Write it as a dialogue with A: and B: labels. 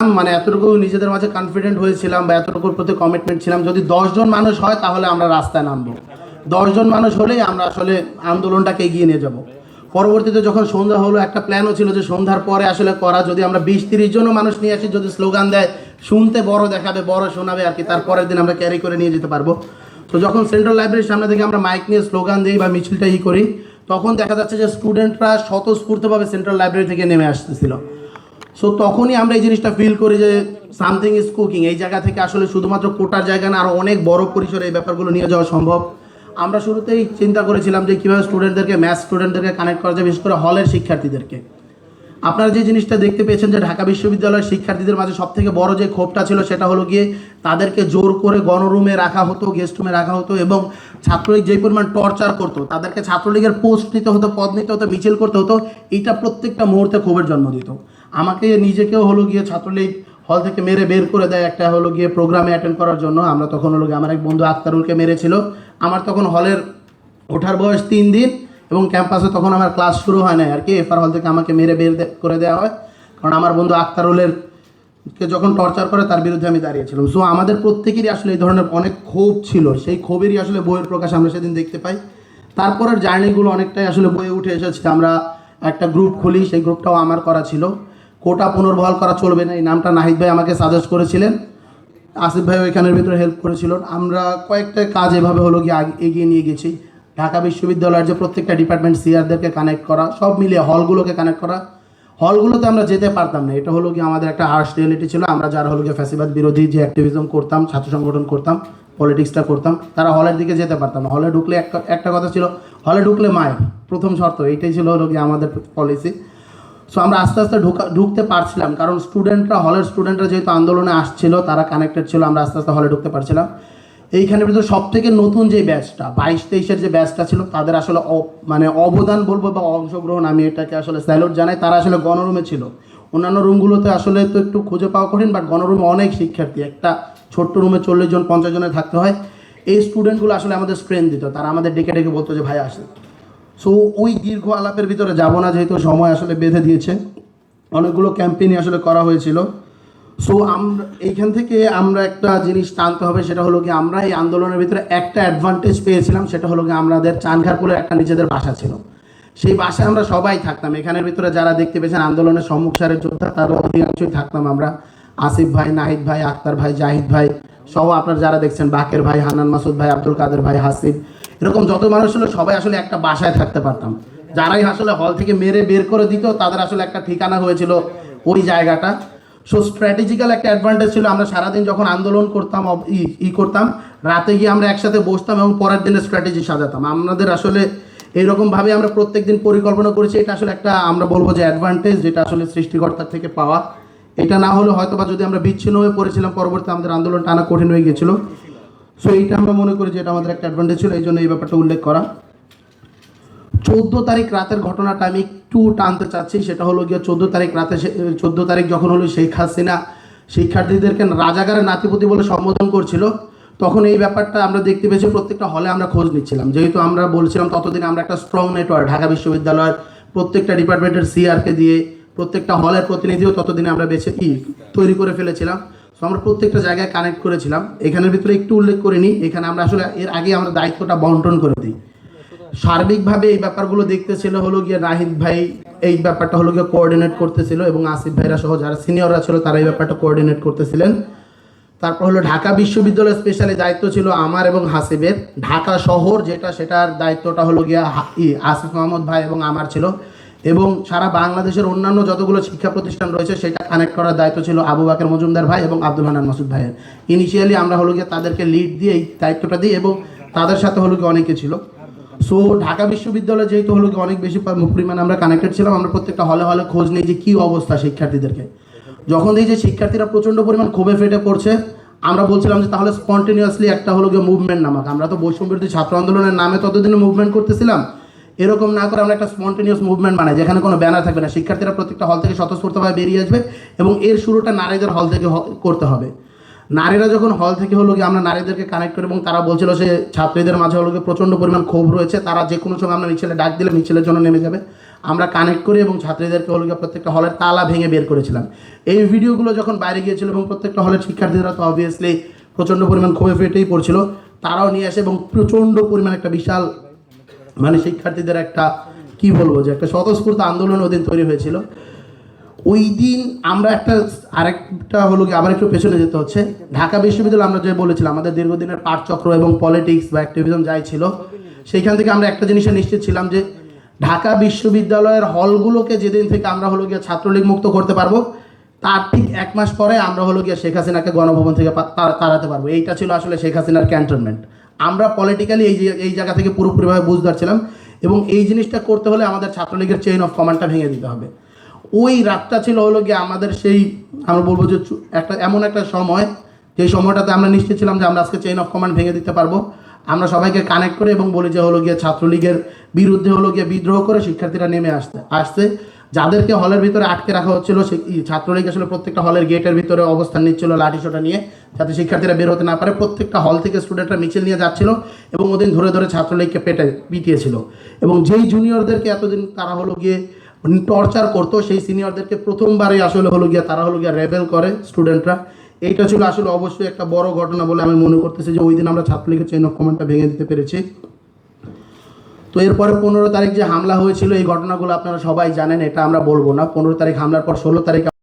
A: মানে এতটুকু নিজেদের মাঝে কনফিডেন্ট হয়েছিলাম বা এতটুকুর প্রতি কমিটমেন্ট ছিলাম। যদি দশজন মানুষ হয়, তাহলে আমরা রাস্তায় নামবো। দশজন মানুষ হলেই আমরা আসলে আন্দোলনটাকে এগিয়ে নিয়ে যাব। পরবর্তীতে যখন সন্ধ্যা হলো, একটা প্ল্যানও ছিল যে সন্ধ্যার পরে আসলে করা, যদি আমরা বিশ তিরিশ জনও মানুষ নিয়ে আসি, যদি স্লোগান দেয়, শুনতে বড় দেখাবে, বড় শোনাবে, আর কি তারপরের দিন আমরা ক্যারি করে নিয়ে যেতে পারব। তো যখন সেন্ট্রাল লাইব্রেরির সামনে থেকে আমরা মাইক নিয়ে স্লোগান দিই বা মিছিলটা ই করি, তখন দেখা যাচ্ছে যে স্টুডেন্টরা স্বতঃস্ফূর্তভাবে সেন্ট্রাল লাইব্রেরি থেকে নেমে আসতেছিল। সো তখনই আমরা এই জিনিসটা ফিল করি যে সামথিং ইজ কুকিং এই জায়গা থেকে আসলে শুধুমাত্র কোটার জায়গা না আরও অনেক বড় পরিসরে এই ব্যাপারগুলো নিয়ে যাওয়া সম্ভব। আমরা শুরুতেই চিন্তা করেছিলাম যে কীভাবে স্টুডেন্টদেরকে ম্যাথ স্টুডেন্টদেরকে কানেক্ট করা যায়, বিশেষ করে হলের শিক্ষার্থীদেরকে। আপনারা যে জিনিসটা দেখতে পেয়েছেন যে ঢাকা বিশ্ববিদ্যালয়ের শিক্ষার্থীদের মাঝে সব থেকে বড় যে ক্ষোভটা ছিল সেটা হলো গিয়ে তাদেরকে জোর করে গণরুমে রাখা হতো গেস্ট রুমে রাখা হতো এবং ছাত্রলীগ যে পরিমাণ টর্চার করতো, তাদেরকে ছাত্রলীগের পোস্ট নিতে হতো, পদ নিতে হতো, মিছিল করতে হতো, এইটা প্রত্যেকটা মুহূর্তে ক্ষোভের জন্ম দিত। আমাকে নিজেকেও হলো গিয়ে ছাত্রলীগ হল থেকে মেরে বের করে দেয় একটা হলো গিয়ে প্রোগ্রামে অ্যাটেন্ড করার জন্য। আমরা তখন হলো গিয়ে, আমার এক বন্ধু আক্তারুলকে মেরেছিল। আমার তখন হলের ওঠার বয়স তিন দিন এবং ক্যাম্পাসে তখন আমার ক্লাস শুরু হয় না আর কি এফআর হল থেকে আমাকে মেরে বের করে দেওয়া হয়। কারণ আমার বন্ধু আক্তারুলের কে যখন টর্চার করে, তার বিরুদ্ধে আমি দাঁড়িয়েছিলাম। সো আমাদের প্রত্যেকেরই আসলে এই ধরনের অনেক ক্ষোভ ছিল। সেই ক্ষোভেরই আসলে বইয়ের প্রকাশ আমরা সেদিন দেখতে পাই। তারপরের জার্নিগুলো অনেকটাই আসলে বইয়ে উঠে এসেছে। আমরা একটা গ্রুপ খুলি, সেই গ্রুপটাও আমার করা ছিল। কোটা পুনর্বহাল করা চলবে না। এই নামটা নাহিদ ভাই আমাকে সাজেস্ট করেছিলেন। আসিফ ভাই এখানের ভিতরে হেল্প করেছিল। আমরা কয়েকটা কাজ এভাবে হলো গিয়ে এগিয়ে নিয়ে গেছি। ঢাকা বিশ্ববিদ্যালয়ের যে প্রত্যেকটা ডিপার্টমেন্ট সিআরদেরকে কানেক্ট করা, সব মিলিয়ে হলগুলোকে কানেক্ট করা। হলগুলোতে আমরা যেতে পারতাম না। এটা হলো গিয়ে আমাদের একটা হার্স রিয়েলিটি ছিল। আমরা যারা হলো গিয়ে ফ্যাসিবাদ বিরোধী যে অ্যাক্টিভিজম করতাম, ছাত্র সংগঠন করতাম পলিটিক্সটা করতাম, তারা হলের দিকে যেতে পারতাম না। হলে ঢুকলে একটা একটা কথা ছিল হলে ঢুকলে মায়ের প্রথম শর্ত, এইটাই ছিল হলো গিয়ে আমাদের পলিসি সো আমরা আস্তে আস্তে ঢুকা, ঢুকতে পারছিলাম, কারণ স্টুডেন্টরা হলের স্টুডেন্টরা যেহেতু আন্দোলনে আসছিল, তারা কানেক্টেড ছিল, আমরা আস্তে আস্তে হলে ঢুকতে পারছিলাম। এইখানের ভিতরে সব থেকে নতুন যে ব্যাচটা বাইশ তেইশের যে ব্যাচটা ছিল, তাদের আসলে মানে অবদান বলব বা অংশগ্রহণ, আমি এটাকে আসলে স্যালুট জানাই, তারা আসলে গণরুমে ছিল। অন্যান্য রুমগুলোতে আসলে তো একটু খুঁজে পাওয়া কঠিন বাট গণরুমে অনেক শিক্ষার্থী, একটা ছোট্ট রুমে চল্লিশ জন, পঞ্চাশ জনে থাকতে হয়। এই স্টুডেন্টগুলো আসলে আমাদের স্ট্রেন দিত, তারা আমাদের ডেকে ডেকে বলতো যে, ভাই, আসে। সো ওই দীর্ঘ আলাপের ভিতরে যাব না, যেহেতু সময় আসলে বেঁধে দিয়েছে। অনেকগুলো ক্যাম্পেইনই আসলে করা হয়েছিল। সো আমরা, এইখান থেকে আমরা একটা জিনিস টানতে হবে, সেটা হলো কি আমরা এই আন্দোলনের ভিতরে একটা অ্যাডভান্টেজ পেয়েছিলাম, সেটা হলো কি আমাদের চানখারপুরে একটা নিজেদের বাসা ছিল। সেই বাসায় আমরা সবাই থাকতাম। এখানের ভিতরে যারা দেখতে পেয়েছেন, আন্দোলনের সম্মুখ সারের যোদ্ধা তার অধিকাংশই থাকতাম আমরা। আসিফ ভাই, নাহিদ ভাই, আক্তার ভাই, জাহিদ ভাই, সহ আপনারা যারা দেখছেন, বাকের ভাই হানান মাসুদ ভাই, আব্দুল কাদের ভাই হাসিব এরকম যত মানুষ ছিল, সবাই আসলে একটা বাসায় থাকতে পারতাম। যারাই আসলে হল থেকে মেরে বের করে দিত, তাদের আসলে একটা ঠিকানা হয়েছিল ওই জায়গাটা। সো স্ট্র্যাটেজিক্যাল একটা অ্যাডভান্টেজ ছিল, আমরা সারাদিন যখন আন্দোলন করতাম ই- করতাম, রাতে গিয়ে আমরা একসাথে বসতাম এবং পরের দিনের স্ট্র্যাটেজি সাজাতাম। আমাদের আসলে এইরকমভাবে আমরা প্রত্যেক দিন পরিকল্পনা করেছি, এটা আসলে একটা আমরা বলব যে অ্যাডভান্টেজ যেটা আসলে সৃষ্টিকর্তার থেকে পাওয়া। এটা না হলে হয়তো বা যদি আমরা বিচ্ছিন্ন হয়ে পড়েছিলাম পরবর্তী আমাদের আন্দোলন টানা কঠিন হয়ে গেছিল সো এইটা আমরা মনে করি যে এটা আমাদের একটা অ্যাডভান্টেজ ছিল এই জন্য এই ব্যাপারটা উল্লেখ করা। চোদ্দ তারিখ রাতের ঘটনাটা আমি একটু টানতে চাচ্ছি, সেটা হলো গিয়ে চোদ্দ তারিখ রাতে চোদ্দ তারিখ যখন হলো শেখ হাসিনা শিক্ষার্থীদেরকে রাজাগারের নাতিপতি বলে সম্বোধন করছিল, তখন এই ব্যাপারটা আমরা দেখতে পেয়েছি, প্রত্যেকটা হলে আমরা খোঁজ নিচ্ছিলাম। যেহেতু আমরা বলছিলাম ততদিন আমরা একটা স্ট্রং নেটওয়ার্ক ঢাকা বিশ্ববিদ্যালয়ের প্রত্যেকটা ডিপার্টমেন্টের সিআরকে দিয়ে, প্রত্যেকটা হলের প্রতিনিধিও ততদিনে আমরা বেছে কি তৈরি করে ফেলেছিলাম। সো আমরা প্রত্যেকটা জায়গায় কানেক্ট করেছিলাম। এখানের ভিতরে একটু উল্লেখ করে নিই। এখানে আমরা আসলে এর আগে আমরা দায়িত্বটা বন্টন করে দিই। সার্বিকভাবে এই ব্যাপারগুলো দেখতেছিল হলো গিয়ে নাহিদ ভাই, এই ব্যাপারটা হলো গিয়ে কোঅর্ডিনেট করতেছিল এবং আসিফ ভাইরা সহ যারা সিনিয়ররা ছিল, তারা এই ব্যাপারটা কোঅর্ডিনেট করতেছিলেন। তারপর হলো ঢাকা বিশ্ববিদ্যালয়ের স্পেশালি দায়িত্ব ছিল আমার এবং হাসিবের। ঢাকা শহর যেটা, সেটার দায়িত্বটা হলো গিয়া আসিফ মাহমুদ ভাই এবং আমার ছিল। এবং সারা বাংলাদেশের অন্যান্য যতগুলো শিক্ষা প্রতিষ্ঠান রয়েছে, সেটা কানেক্ট করার দায়িত্ব ছিল আবু বাকের মজুমদার ভাই এবং আব্দুল হানান মাসুদ ভাইয়ের। ইনিশিয়ালি আমরা হলো গিয়ে তাদেরকে লিড দিয়ে এই দায়িত্বটা দিই এবং তাদের সাথে হলো গিয়ে অনেকে ছিল। সো ঢাকা বিশ্ববিদ্যালয় যেহেতু হলো কি অনেক বেশি পরিমাণে আমরা কানেক্টেড ছিলাম, আমরা প্রত্যেকটা হলে হলে খোঁজ নিই যে কী অবস্থা শিক্ষার্থীদেরকে। যখন দেখি যে শিক্ষার্থীরা প্রচণ্ড পরিমাণ ক্ষোভে ফেটে পড়ছে, আমরা বলছিলাম যে তাহলে স্পন্টেনিয়াসলি একটা হলো গিয়ে মুভমেন্ট নামাক। আমরা তো বৈষম্য বিরোধী ছাত্র আন্দোলনের নামে ততদিনে মুভমেন্ট করতেছিলাম এরকম না করে আমরা একটা স্পন্টেনিয়াস মুভমেন্ট বানাই, যেখানে কোনো ব্যানার থাকবে না। শিক্ষার্থীরা প্রত্যেকটা হল থেকে স্বতঃস্ফূর্তভাবে বেরিয়ে আসবে এবং এর শুরুটা নারীদের হল থেকে করতে হবে। নারীরা যখন হল থেকে হলো গিয়ে আমরা নারীদেরকে কানেক্ট করি এবং তারা বলছিল সে ছাত্রীদের মাঝে হলো গিয়ে প্রচণ্ড পরিমাণ ক্ষোভ রয়েছে, তারা যে কোনো সময় আমরা মিছিলে ডাক দিলে মিছিলের জন্য নেমে যাবে। আমরা কানেক্ট করি এবং ছাত্রীদেরকে হলো গিয়ে প্রত্যেকটা হলের তালা ভেঙে বের করেছিলাম। এই ভিডিওগুলো যখন বাইরে গিয়েছিল এবং প্রত্যেকটা হলের শিক্ষার্থীরা তো অবভিয়াসলি প্রচণ্ড পরিমাণ ক্ষোভে ফেটেই পড়ছিল, তারাও নিয়ে আসে এবং প্রচণ্ড পরিমাণ একটা বিশাল মানে শিক্ষার্থীদের একটা, কি বলব যে একটা স্বতঃস্ফূর্ত আন্দোলন ওদিন তৈরি হয়েছিল। ওই দিন আমরা একটা, আরেকটা হলো কি, আবার একটু পেছনে যেতে হচ্ছে। ঢাকা বিশ্ববিদ্যালয় আমরা যে বলেছিলাম, আমাদের দীর্ঘদিনের পাঠচক্র এবং পলিটিক্স বা অ্যাক্টিভিজম যাই ছিল, সেইখান থেকে আমরা একটা জিনিসে নিশ্চিত ছিলাম যে ঢাকা বিশ্ববিদ্যালয়ের হলগুলোকে যেদিন থেকে আমরা হলো গিয়ে ছাত্রলীগ মুক্ত করতে পারব, তার ঠিক এক মাস পরে আমরা হলো গিয়ে শেখ হাসিনাকে গণভবন থেকে তাড়াতে পারব। এইটা ছিল আসলে শেখ হাসিনার ক্যান্টনমেন্ট আমরা পলিটিক্যালি এই এই জায়গা থেকে পুরোপুরিভাবে বুঝতে পারছিলাম এবং এই জিনিসটা করতে হলে আমাদের ছাত্রলীগের চেইন অফ কমান্ডটা ভেঙে দিতে হবে। ওই রাতটা ছিল হলো গিয়ে আমাদের সেই, আমরা বলব যে একটা, এমন একটা সময়, যে সময়টাতে আমরা নিশ্চিত ছিলাম যে আমরা আজকে চেইন অফ কমান্ড ভেঙে দিতে পারব। আমরা সবাইকে কানেক্ট করে এবং বলি যে হলো গিয়ে ছাত্রলীগের বিরুদ্ধে হলো গিয়ে বিদ্রোহ করে শিক্ষার্থীরা নেমে আসতে, আসছে। যাদেরকে হলের ভিতরে আটকে রাখা হচ্ছিল ছাত্রলীগ আসলে প্রত্যেকটা হলের গেটের ভিতরে অবস্থান নিচ্ছিল লাঠি লাঠিসোটা নিয়ে, যাতে শিক্ষার্থীরা বের হতে না পারে। প্রত্যেকটা হল থেকে স্টুডেন্টরা মিছিল নিয়ে যাচ্ছিল এবং ওদিন ধরে ধরে ছাত্রলীগকে পেটে পিটিয়েছিল। এবং যেই জুনিয়রদেরকে এতদিন তারা হলো গিয়ে টর্চার করতো, সেই সিনিয়রদেরকে প্রথমবারই আসলে হলো গিয়ে তারা হলো গিয়ে রেবেল করে স্টুডেন্টরা এইটা ছিল আসলে অবশ্যই একটা বড় ঘটনা বলে আমি মনে করতেছি যে ওই দিন আমরা ছাত্রলীগের চেইন অফ কমান্ডটা ভেঙে দিতে পেরেছি। তো এরপরে পনেরো তারিখ যে হামলা হয়েছিল, এই ঘটনাগুলো আপনারা সবাই জানেন, এটা আমরা বলব না। পনেরো তারিখ হামলার পর ষোলো তারিখ